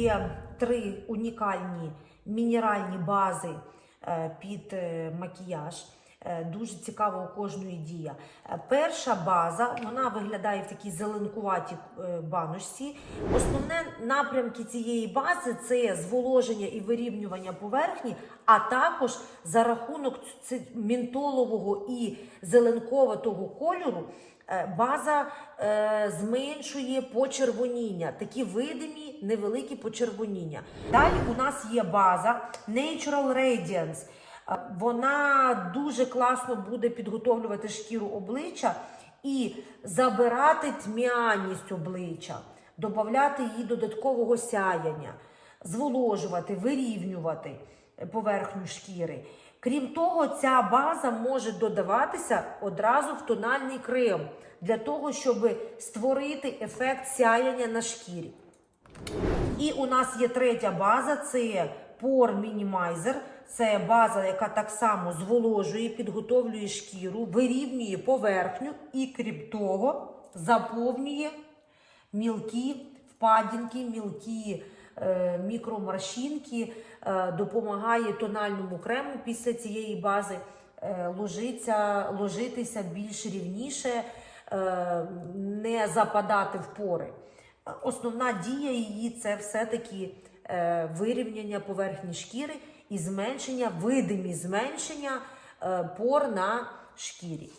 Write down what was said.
є три унікальні мінеральні бази е, під е, макіяж. Е, Дуже цікава у кожної дія. Е, Перша база вона виглядає в такій зеленкуватій е, баночці. Основне напрямки цієї бази це зволоження і вирівнювання поверхні, а також за рахунок мінтолового і зеленковатого кольору. База е, зменшує почервоніння, такі видимі невеликі почервоніння. Далі у нас є база Natural Radiance. Е, Вона дуже класно буде підготовлювати шкіру обличчя і забирати тьмяність обличчя, додати їй додаткового сяяння, зволожувати, вирівнювати поверхню шкіри. Крім того, ця база може додаватися одразу в тональний крем для того, щоб створити ефект сяяння на шкірі. І у нас є третя база це Pore Minimizer. Це база, яка так само зволожує, підготовлює шкіру, вирівнює поверхню і, крім того, заповнює мілкі впадінки, мілкі е, мікроморщинки, е, допомагає тональному крему після цієї бази е, ложиться, ложитися більш рівніше, е, не западати в пори. Основна дія її це все-таки вирівняння поверхні шкіри і зменшення, видимі зменшення е, пор на шкірі.